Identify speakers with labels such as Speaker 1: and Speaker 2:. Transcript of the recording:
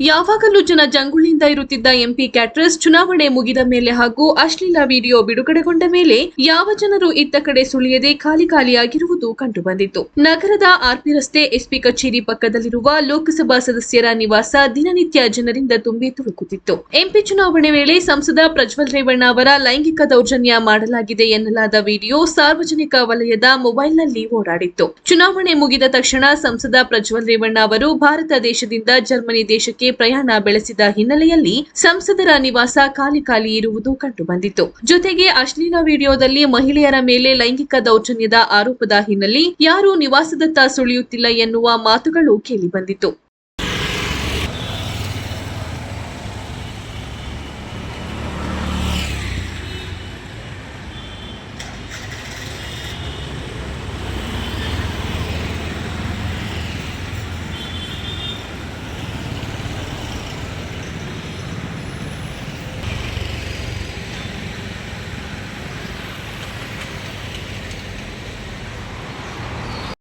Speaker 1: ಯಾವಾಗಲೂ ಜನ ಜಂಗುಳಿಯಿಂದ ಇರುತ್ತಿದ್ದ ಎಂಪಿ ಕ್ಯಾಟ್ರಸ್ ಚುನಾವಣೆ ಮುಗಿದ ಮೇಲೆ ಹಾಗೂ ಅಶ್ಲೀಲ ವಿಡಿಯೋ ಬಿಡುಗಡೆಗೊಂಡ ಮೇಲೆ ಯಾವ ಜನರು ಇತ್ತ ಕಡೆ ಸುಳಿಯದೆ ಖಾಲಿ ಖಾಲಿಯಾಗಿರುವುದು ಕಂಡುಬಂದಿತ್ತು. ನಗರದ ಆರ್ಪಿ ರಸ್ತೆ ಎಸ್ಪಿ ಕಚೇರಿ ಪಕ್ಕದಲ್ಲಿರುವ ಲೋಕಸಭಾ ಸದಸ್ಯರ ನಿವಾಸ ದಿನನಿತ್ಯ ಜನರಿಂದ ತುಂಬಿ ತುಳುಕುತ್ತಿತ್ತು. ಎಂಪಿ ಚುನಾವಣೆ ವೇಳೆ ಸಂಸದ ಪ್ರಜ್ವಲ್ ರೇವಣ್ಣ ಅವರ ಲೈಂಗಿಕ ದೌರ್ಜನ್ಯ ಮಾಡಲಾಗಿದೆ ಎನ್ನಲಾದ ವಿಡಿಯೋ ಸಾರ್ವಜನಿಕ ವಲಯದ ಮೊಬೈಲ್ನಲ್ಲಿ ಓಡಾಡಿತ್ತು. ಚುನಾವಣೆ ಮುಗಿದ ತಕ್ಷಣ ಸಂಸದ ಪ್ರಜ್ವಲ್ ರೇವಣ್ಣ ಅವರು ಭಾರತ ದೇಶದಿಂದ ಜರ್ಮನಿ ದೇಶಕ್ಕೆ ಪ್ರಯಾಣ ಬೆಳೆಸಿದ ಹಿನ್ನೆಲೆಯಲ್ಲಿ ಸಂಸದರ ನಿವಾಸ ಖಾಲಿ ಖಾಲಿ ಇರುವುದು ಕಂಡುಬಂದಿತ್ತು. ಜೊತೆಗೆ ಅಶ್ಲೀಲ ವಿಡಿಯೋದಲ್ಲಿ ಮಹಿಳೆಯರ ಮೇಲೆ ಲೈಂಗಿಕ ದೌರ್ಜನ್ಯದ ಆರೋಪದ ಹಿನ್ನೆಲೆ ಯಾರೂ ನಿವಾಸದತ್ತ ಸುಳಿಯುತ್ತಿಲ್ಲ ಎನ್ನುವ ಮಾತುಗಳು ಕೇಳಿಬಂದಿತ್ತು.